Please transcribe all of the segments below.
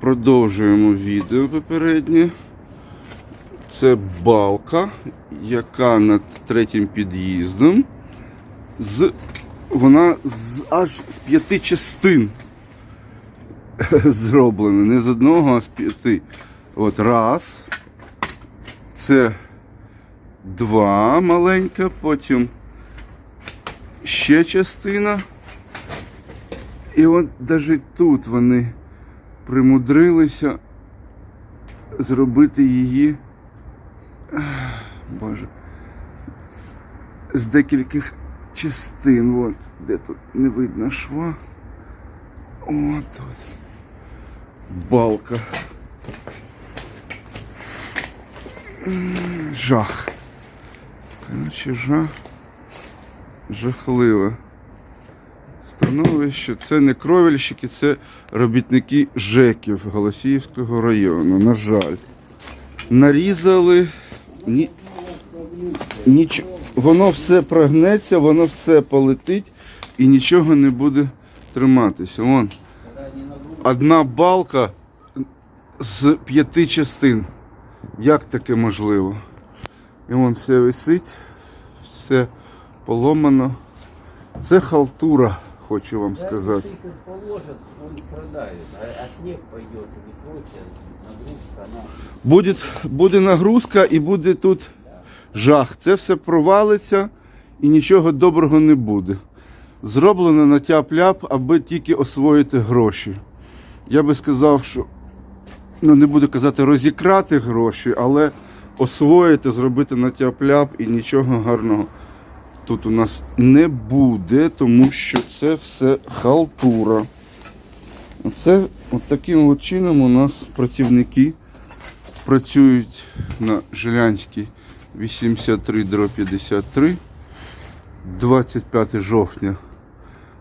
Продовжуємо відео попереднє. Це балка, яка над третім під'їздом. З, вона з, аж з п'яти частин зроблена. Не з одного, а з п'яти. От раз. Це два маленька, потім ще частина. І от навіть тут вони примудрилися зробити її. Боже. З декількох частин. От, де тут не видно шва. От тут. Балка. Жах. Коротше, жах. Жахливе становище. Це не кровельщики, це робітники ЖЕКів Голосіївського району. На жаль. Нарізали. Ні... Ніч... Воно все прогнеться, воно все полетить і нічого не буде триматися. Вон. Одна балка з п'яти частин. Як таке можливо? І вон все висить, все поломано. Це халтура, хочу вам сказати. Если их положат, он продавит, а, а снег пойдет или прочее, нагрузка, она... Буде, буде нагрузка і буде тут жах. Це все провалиться і нічого доброго не буде. Зроблено на тяп-ляп, аби тільки освоїти гроші. Я би сказав, що ну не буду казати розікрати гроші, але освоїти, зробити на тяп-ляп і нічого гарного тут у нас не буде, тому що це все халтура. Оце от таким от чином у нас працівники працюють на Жилянській 83 53 25 жовтня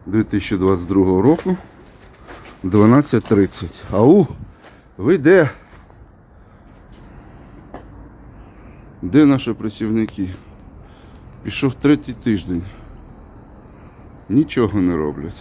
2022 року 12.30. Ау, ви де? Де наші працівники? Пішов третій тиждень. Нічого не роблять.